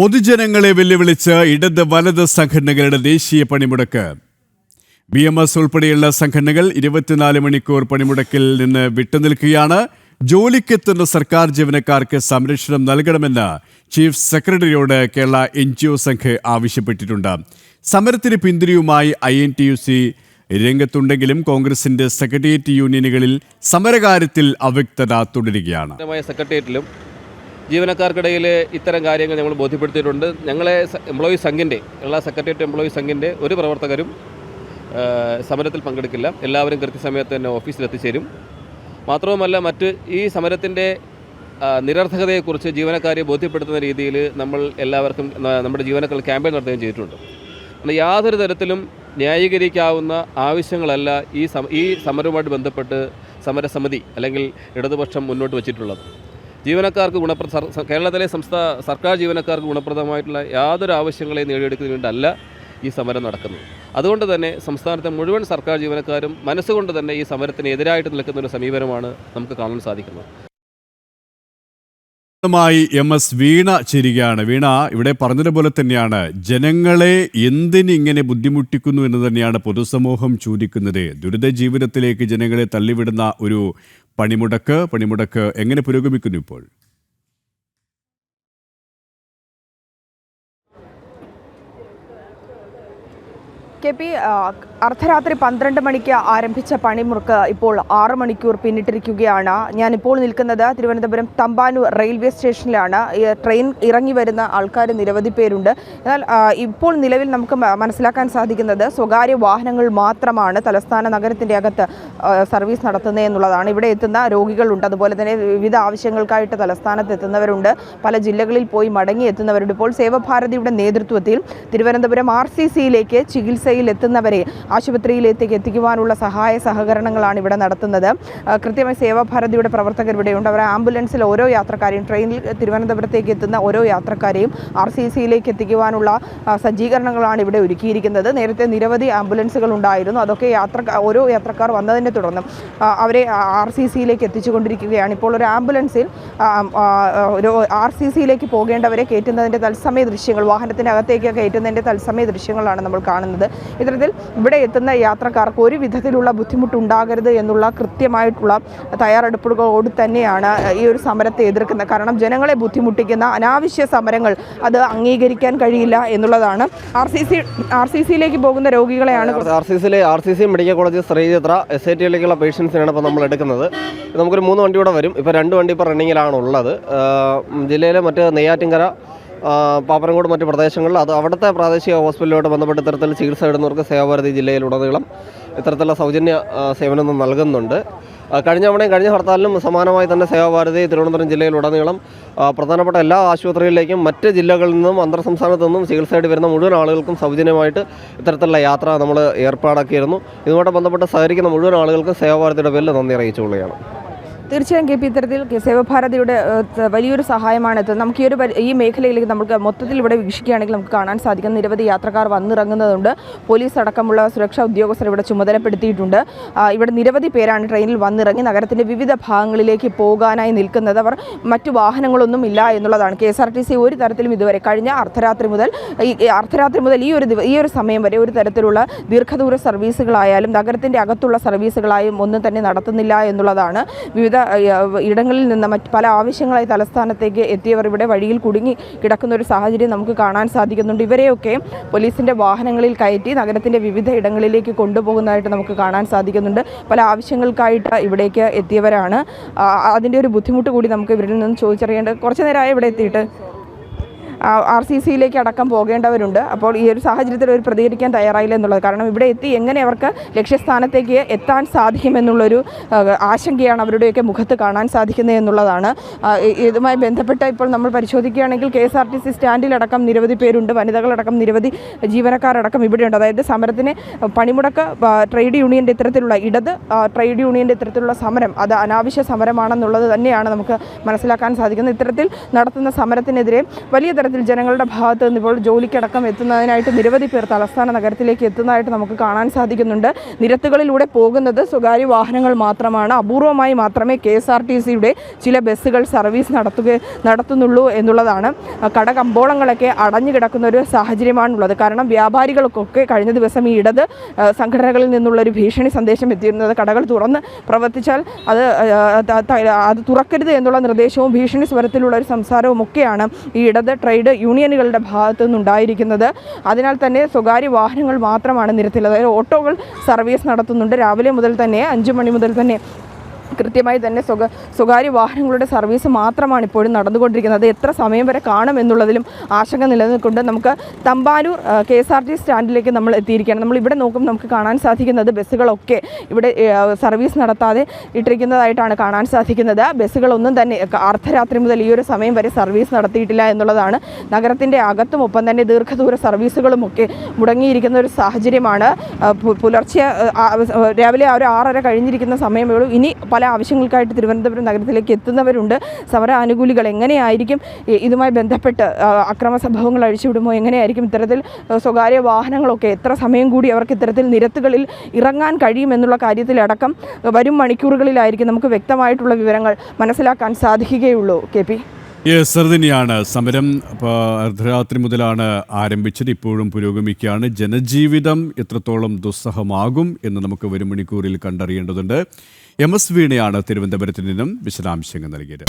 പൊതുജനങ്ങളെ വെല്ലുവിളിച്ച് ഇടത് വലത് സംഘടനകളുടെ ദേശീയ പണിമുടക്ക്. ബി എം എസ് ഉൾപ്പെടെയുള്ള സംഘടനകൾ ഇരുപത്തിനാല് മണിക്കൂർ പണിമുടക്കിൽ നിന്ന് വിട്ടുനിൽക്കുകയാണ്. ജോലിക്കെത്തുന്ന സർക്കാർ ജീവനക്കാർക്ക് സംരക്ഷണം നൽകണമെന്ന് chief സെക്രട്ടറിയോട് Kerala N G O Sangh ആവശ്യപ്പെട്ടിട്ടുണ്ട്. സമരത്തിന് പിന്തിരിയുമായി I N T U C രംഗത്തുണ്ടെങ്കിലും കോൺഗ്രസിന്റെ സെക്രട്ടേറിയറ്റ് യൂണിയനുകളിൽ സമരകാര്യത്തിൽ അവ്യക്തത തുടരുകയാണ്. സെക്രട്ടേറിയറ്റിലും ജീവനക്കാർക്കിടയിൽ ഇത്തരം കാര്യങ്ങൾ ഞങ്ങൾ ബോധ്യപ്പെടുത്തിയിട്ടുണ്ട്. ഞങ്ങളെ എംപ്ലോയി സംഘിന്റെ എല്ലാ സെക്രട്ടേറിയറ്റ് എംപ്ലോയി സംഘിന്റെ ഒരു പ്രവർത്തകരും സമരത്തിൽ പങ്കെടുക്കില്ല. എല്ലാവരും കൃത്യസമയത്ത് തന്നെ ഓഫീസിൽ എത്തിച്ചേരും മാത്രവുമല്ല മറ്റ് ഈ സമരത്തിന്റെ നിരർത്ഥകതയെക്കുറിച്ച് ജീവനക്കാരെ ബോധ്യപ്പെടുത്തുന്ന രീതിയിൽ നമ്മൾ എല്ലാവർക്കും നമ്മുടെ ജീവനക്കാർ ക്യാമ്പയിൻ നടത്തുകയും ചെയ്തിട്ടുണ്ട്. എന്നാൽ യാതൊരു തരത്തിലും ന്യായീകരിക്കാവുന്ന ആവശ്യങ്ങളല്ല ഈ ഈ സമരവുമായിട്ട് ബന്ധപ്പെട്ട് സമരസമിതി അല്ലെങ്കിൽ ഇടതുപക്ഷം മുന്നോട്ട് വച്ചിട്ടുള്ളത്. ജീവനക്കാർക്ക് ഗുണപ്രദ കേരളത്തിലെ സംസ്ഥാന സർക്കാർ ജീവനക്കാർക്ക് ഗുണപ്രദമായിട്ടുള്ള യാതൊരു ആവശ്യങ്ങളെയും നേടിയെടുക്കുന്നതിന് വേണ്ടല്ല ഈ സമരം നടക്കുന്നത്. അതുകൊണ്ട് തന്നെ സംസ്ഥാനത്തെ മുഴുവൻ സർക്കാർ ജീവനക്കാരും മനസ്സുകൊണ്ട് തന്നെ ഈ സമരത്തിന് എതിരായിട്ട് നിൽക്കുന്ന ഒരു സമീപനമാണ് നമുക്ക് കാണാൻ സാധിക്കുന്നത്. മായി എം എസ് വീണ ചേരുകയാണ്. വീണ ഇവിടെ പറഞ്ഞതുപോലെ തന്നെയാണ്. ജനങ്ങളെ എന്തിനിങ്ങനെ ബുദ്ധിമുട്ടിക്കുന്നു എന്ന് തന്നെയാണ് പൊതുസമൂഹം ചോദിക്കുന്നത്. ദുരിത ജീവിതത്തിലേക്ക് ജനങ്ങളെ തള്ളിവിടുന്ന ഒരു പണിമുടക്ക് പണിമുടക്ക് എങ്ങനെ പുരോഗമിക്കുന്നു ഇപ്പോൾ? കെ പി അർദ്ധരാത്രി പന്ത്രണ്ട് മണിക്ക് ആരംഭിച്ച പണിമുറുക്ക് ഇപ്പോൾ ആറ് മണിക്കൂർ പിന്നിട്ടിരിക്കുകയാണ്. ഞാനിപ്പോൾ നിൽക്കുന്നത് തിരുവനന്തപുരം തമ്പാനൂർ റെയിൽവേ സ്റ്റേഷനിലാണ്. ട്രെയിൻ ഇറങ്ങി വരുന്ന ആൾക്കാർ നിരവധി പേരുണ്ട്. എന്നാൽ ഇപ്പോൾ നിലവിൽ നമുക്ക് മനസ്സിലാക്കാൻ സാധിക്കുന്നത് സ്വകാര്യ വാഹനങ്ങൾ മാത്രമാണ് തലസ്ഥാന നഗരത്തിന്റെ അകത്ത് സർവീസ് നടത്തുന്നത് എന്നുള്ളതാണ്. ഇവിടെ എത്തുന്ന രോഗികളുണ്ട്. അതുപോലെ തന്നെ വിവിധ ആവശ്യങ്ങൾക്കായിട്ട് തലസ്ഥാനത്ത് എത്തുന്നവരുണ്ട്. പല ജില്ലകളിൽ പോയി മടങ്ങി എത്തുന്നവരുണ്ട്. ഇപ്പോൾ സേവഭാരതിയുടെ നേതൃത്വത്തിൽ തിരുവനന്തപുരം ആർ സി സിയിലേക്ക് ചികിത്സയിൽ എത്തുന്നവരെ ആശുപത്രിയിലേക്ക് എത്തിക്കുവാനുള്ള സഹായ സഹകരണങ്ങളാണ് ഇവിടെ നടത്തുന്നത്. കൃത്യമായി സേവാഭാരതിയുടെ പ്രവർത്തകർ ഇവിടെയുണ്ട്. അവർ ആംബുലൻസിൽ ഓരോ യാത്രക്കാരെയും ട്രെയിനിൽ തിരുവനന്തപുരത്തേക്ക് എത്തുന്ന ഓരോ യാത്രക്കാരെയും ആർ സി സിയിലേക്ക് എത്തിക്കുവാനുള്ള സജ്ജീകരണങ്ങളാണ് ഇവിടെ ഒരുക്കിയിരിക്കുന്നത്. നേരത്തെ നിരവധി ആംബുലൻസുകൾ ഉണ്ടായിരുന്നു. അതൊക്കെ യാത്ര ഓരോ യാത്രക്കാർ വന്നതിനെ തുടർന്ന് അവരെ ആർ സി സിയിലേക്ക് എത്തിച്ചുകൊണ്ടിരിക്കുകയാണ്. ഇപ്പോൾ ഒരു ആംബുലൻസിൽ ഒരു ആർ സി സിയിലേക്ക് പോകേണ്ടവരെ കയറ്റുന്നതിന്റെ തത്സമയ ദൃശ്യങ്ങൾ വാഹനത്തിനകത്തേക്ക് കയറ്റുന്നതിന്റെ തത്സമയ ദൃശ്യങ്ങളാണ് നമ്മൾ കാണുന്നത്. ഇത്തരത്തിൽ ഇവിടെ എത്തുന്ന യാത്രക്കാർക്ക് ഒരു വിധത്തിലുള്ള ബുദ്ധിമുട്ടുണ്ടാകരുത് എന്നുള്ള കൃത്യമായിട്ടുള്ള തയ്യാറെടുപ്പുകളോട് തന്നെയാണ് ഈ ഒരു സമരത്തെ എതിർക്കുന്നത്. കാരണം ജനങ്ങളെ ബുദ്ധിമുട്ടിക്കുന്ന അനാവശ്യ സമരങ്ങൾ അത് അംഗീകരിക്കാൻ കഴിയില്ല എന്നുള്ളതാണ്. ആർ സി സി പോകുന്ന രോഗികളെയാണ് ആർ സി സിയിലെ R C C medical college Sreechitra S I ടിയിലേക്കുള്ള പേഷ്യൻസിനാണ് ഇപ്പോൾ നമ്മൾ എടുക്കുന്നത്. നമുക്കൊരു മൂന്ന് വണ്ടി കൂടെ വരും. ഇപ്പോൾ രണ്ട് വണ്ടി ഇപ്പോൾ റണ്ണിങ്ങിലാണ് ഉള്ളത് ജില്ലയിലെ മറ്റ് നെയ്യാറ്റിൻകര ആഹ് പാപ്പനംകോട് മറ്റ് പ്രദേശങ്ങളിൽ അത് അവിടുത്തെ പ്രാദേശിക ഹോസ്പിറ്റലുമായിട്ട് ബന്ധപ്പെട്ട് ഇത്തരത്തിൽ ചികിത്സ ഇടുന്നവർക്ക് സേവാഭാരതി ജില്ലയിലുടനീളം ഇത്തരത്തിലുള്ള സൗജന്യ സേവനം നൽകുന്നുണ്ട്. കഴിഞ്ഞ തവണയും കഴിഞ്ഞ ഹർത്താലിലും സമാനമായി തന്നെ സേവാഭാരതി തിരുവനന്തപുരം ജില്ലയിലുടനീളം പ്രധാനപ്പെട്ട എല്ലാ ആശുപത്രികളിലേക്കും മറ്റ് ജില്ലകളിൽ നിന്നും അന്തർ സംസ്ഥാനത്തു നിന്നും ചികിത്സയായിട്ട് വരുന്ന മുഴുവൻ ആളുകൾക്കും സൗജന്യമായിട്ട് ഇത്തരത്തിലുള്ള യാത്ര നമ്മൾ ഏർപ്പാടാക്കിയിരുന്നു. ഇതുമായിട്ട് ബന്ധപ്പെട്ട് സഹകരിക്കുന്ന മുഴുവൻ ആളുകൾക്കും സേവാഭാരതിയുടെ പേരിൽ നന്ദി അറിയിച്ചുകൊള്ളുകയാണ്. തീർച്ചയായും കെ പി ഇത്തരത്തിൽ സേവഭാരതിയുടെ വലിയൊരു സഹായമാണ്. എത്തുന്നത് നമുക്ക് ഈ ഒരു ഈ മേഖലയിലേക്ക് നമുക്ക് മൊത്തത്തിൽ ഇവിടെ വീക്ഷിക്കുകയാണെങ്കിൽ നമുക്ക് കാണാൻ സാധിക്കും. നിരവധി യാത്രക്കാർ വന്നിറങ്ങുന്നതുണ്ട്. പോലീസ് അടക്കമുള്ള സുരക്ഷാ ഉദ്യോഗസ്ഥർ ഇവിടെ ചുമതലപ്പെടുത്തിയിട്ടുണ്ട്. ഇവിടെ നിരവധി പേരാണ് ട്രെയിനിൽ വന്നിറങ്ങി നഗരത്തിന്റെ വിവിധ ഭാഗങ്ങളിലേക്ക് പോകാനായി നിൽക്കുന്നത്. അവർ മറ്റു വാഹനങ്ങളൊന്നും ഇല്ല എന്നുള്ളതാണ്. K S R T C ഒരു തരത്തിലും ഇതുവരെ കഴിഞ്ഞ അർദ്ധരാത്രി മുതൽ ഈ അർദ്ധരാത്രി മുതൽ ഈ ഒരു ഈ ഒരു സമയം വരെ ഒരു തരത്തിലുള്ള ദീർഘദൂര സർവീസുകളായാലും നഗരത്തിന്റെ അകത്തുള്ള സർവീസുകളായും ഒന്നും തന്നെ നടത്തുന്നില്ല എന്നുള്ളതാണ് വിവിധ ഇടങ്ങളിൽ നിന്ന് മറ്റ് പല ആവശ്യങ്ങളായി തലസ്ഥാനത്തേക്ക് എത്തിയവർ ഇവിടെ വഴിയിൽ കുടുങ്ങി കിടക്കുന്ന ഒരു സാഹചര്യം നമുക്ക് കാണാൻ സാധിക്കുന്നുണ്ട്. ഇവരെയൊക്കെ പോലീസിന്റെ വാഹനങ്ങളിൽ കയറ്റി നഗരത്തിന്റെ വിവിധ ഇടങ്ങളിലേക്ക് കൊണ്ടുപോകുന്നതായിട്ട് നമുക്ക് കാണാൻ സാധിക്കുന്നുണ്ട്. പല ആവശ്യങ്ങൾക്കായിട്ട് ഇവിടേക്ക് എത്തിയവരാണ്. അതിന്റെ ഒരു ബുദ്ധിമുട്ട് കൂടി നമുക്ക് ഇവരിൽ നിന്ന് ചോദിച്ചറിയേണ്ടത് കുറച്ച് നേരമായി ഇവിടെ എത്തിയിട്ട് ആർ സി സിയിലേക്ക് അടക്കം പോകേണ്ടവരുണ്ട്. അപ്പോൾ ഈ ഒരു സാഹചര്യത്തിൽ അവർ പ്രതികരിക്കാൻ തയ്യാറായില്ല എന്നുള്ളത്. കാരണം ഇവിടെ എത്തി എങ്ങനെ അവർക്ക് ലക്ഷ്യസ്ഥാനത്തേക്ക് എത്താൻ സാധിക്കുമെന്നുള്ളൊരു ആശങ്കയാണ് അവരുടെയൊക്കെ മുഖത്ത് കാണാൻ സാധിക്കുന്നത് എന്നുള്ളതാണ്. ഇതുമായി ബന്ധപ്പെട്ട് ഇപ്പോൾ നമ്മൾ പരിശോധിക്കുകയാണെങ്കിൽ K S R T C സ്റ്റാൻഡിലടക്കം നിരവധി പേരുണ്ട്. വനിതകളടക്കം നിരവധി ജീവനക്കാരടക്കം ഇവിടെയുണ്ട്. അതായത് സമരത്തിന് പണിമുടക്ക് ട്രേഡ് യൂണിയന്റെ ഇത്തരത്തിലുള്ള ഇടത് ട്രേഡ് യൂണിയന്റെ ഇത്തരത്തിലുള്ള സമരം അത് അനാവശ്യ സമരമാണെന്നുള്ളത് തന്നെയാണ് നമുക്ക് മനസ്സിലാക്കാൻ സാധിക്കുന്നത്. ഇത്തരത്തിൽ നടത്തുന്ന സമരത്തിനെതിരെ വലിയ ഇത്തരത്തിൽ ജനങ്ങളുടെ ഭാഗത്ത് നിന്ന് ഇപ്പോൾ ജോലിക്കടക്കം എത്തുന്നതിനായിട്ട് നിരവധി പേർ തലസ്ഥാന നഗരത്തിലേക്ക് എത്തുന്നതായിട്ട് നമുക്ക് കാണാൻ സാധിക്കുന്നുണ്ട്. നിരത്തുകളിലൂടെ പോകുന്നത് സ്വകാര്യ വാഹനങ്ങൾ മാത്രമാണ്. അപൂർവമായി മാത്രമേ കെ ചില ബസ്സുകൾ സർവീസ് നടത്തുക നടത്തുന്നുള്ളൂ എന്നുള്ളതാണ്. കട കമ്പോളങ്ങളൊക്കെ അടഞ്ഞു കിടക്കുന്ന ഒരു സാഹചര്യമാണുള്ളത്. കാരണം വ്യാപാരികൾക്കൊക്കെ കഴിഞ്ഞ ദിവസം ഈ ഇടത് സംഘടനകളിൽ നിന്നുള്ള ഒരു ഭീഷണി സന്ദേശം എത്തിയിരുന്നത് കടകൾ തുറന്ന് പ്രവർത്തിച്ചാൽ അത് അത് തുറക്കരുത് എന്നുള്ള നിർദ്ദേശവും ഭീഷണി സ്വരത്തിലുള്ള ഒരു സംസാരവും ഒക്കെയാണ് ഈ ഇടത് ട്രേഡ് യൂണിയനുകളുടെ ഭാഗത്തു നിന്നുണ്ടായിരിക്കുന്നത് അതിനാൽ തന്നെ സ്വകാര്യ വാഹനങ്ങൾ മാത്രമാണ് നിരത്തിൽ അതായത് ഓട്ടോകൾ സർവീസ് നടത്തുന്നുണ്ട്. രാവിലെ മുതൽ തന്നെ അഞ്ച് മണി മുതൽ തന്നെ കൃത്യമായി തന്നെ സ്വക സ്വകാര്യ വാഹനങ്ങളുടെ സർവീസ് മാത്രമാണ് ഇപ്പോഴും നടന്നുകൊണ്ടിരിക്കുന്നത്. എത്ര സമയം വരെ കാണും എന്നുള്ളതിലും ആശങ്ക നിലനിൽക്കുന്നുണ്ട്. നമുക്ക് Thampanoor K S R T സ്റ്റാൻഡിലേക്ക് നമ്മൾ എത്തിയിരിക്കുകയാണ്. നമ്മൾ ഇവിടെ നോക്കുമ്പോൾ നമുക്ക് കാണാൻ സാധിക്കുന്നത് ബസ്സുകളൊക്കെ ഇവിടെ സർവീസ് നടത്താതെ ഇട്ടിരിക്കുന്നതായിട്ടാണ് കാണാൻ സാധിക്കുന്നത്. ബസ്സുകളൊന്നും തന്നെ അർദ്ധരാത്രി മുതൽ ഈ ഒരു സമയം വരെ സർവീസ് നടത്തിയിട്ടില്ല എന്നുള്ളതാണ്. നഗരത്തിന്റെ അകത്തും ഒപ്പം തന്നെ ദീർഘദൂര സർവീസുകളുമൊക്കെ മുടങ്ങിയിരിക്കുന്ന ഒരു സാഹചര്യമാണ്. പുലർച്ചെ രാവിലെ ആ ഒരു ആറര കഴിഞ്ഞിരിക്കുന്ന സമയമേ ഉള്ളൂ. ഇനി പല ആവശ്യങ്ങൾക്കായിട്ട് തിരുവനന്തപുരം നഗരത്തിലേക്ക് എത്തുന്നവരുണ്ട്. സമര ആനുകൂലികൾ എങ്ങനെയായിരിക്കും ഇതുമായി ബന്ധപ്പെട്ട് അക്രമ സംഭവങ്ങൾ അഴിച്ചുവിടുമോ എങ്ങനെയായിരിക്കും? ഇത്തരത്തിൽ സ്വകാര്യ വാഹനങ്ങളൊക്കെ എത്ര സമയം കൂടി അവർക്ക് ഇത്തരത്തിൽ നിരത്തുകളിൽ ഇറങ്ങാൻ കഴിയുമെന്നുള്ള കാര്യത്തിലടക്കം വരും മണിക്കൂറുകളിലായിരിക്കും നമുക്ക് വ്യക്തമായിട്ടുള്ള വിവരങ്ങൾ മനസ്സിലാക്കാൻ സാധിക്കുകയുള്ളൂ. K P? യെസ് അത് തന്നെയാണ് സമരം ഇപ്പോൾ അർദ്ധരാത്രി മുതലാണ് ആരംഭിച്ചത്. ഇപ്പോഴും പുരോഗമിക്കുകയാണ്. ജനജീവിതം എത്രത്തോളം ദുസ്സഹമാകും എന്ന് നമുക്ക് വരും മണിക്കൂറിൽ കണ്ടറിയേണ്ടതുണ്ട്. എം എസ് വീണയാണ് തിരുവനന്തപുരത്ത് നിന്നും വിശദാംശങ്ങൾ നൽകിയത്.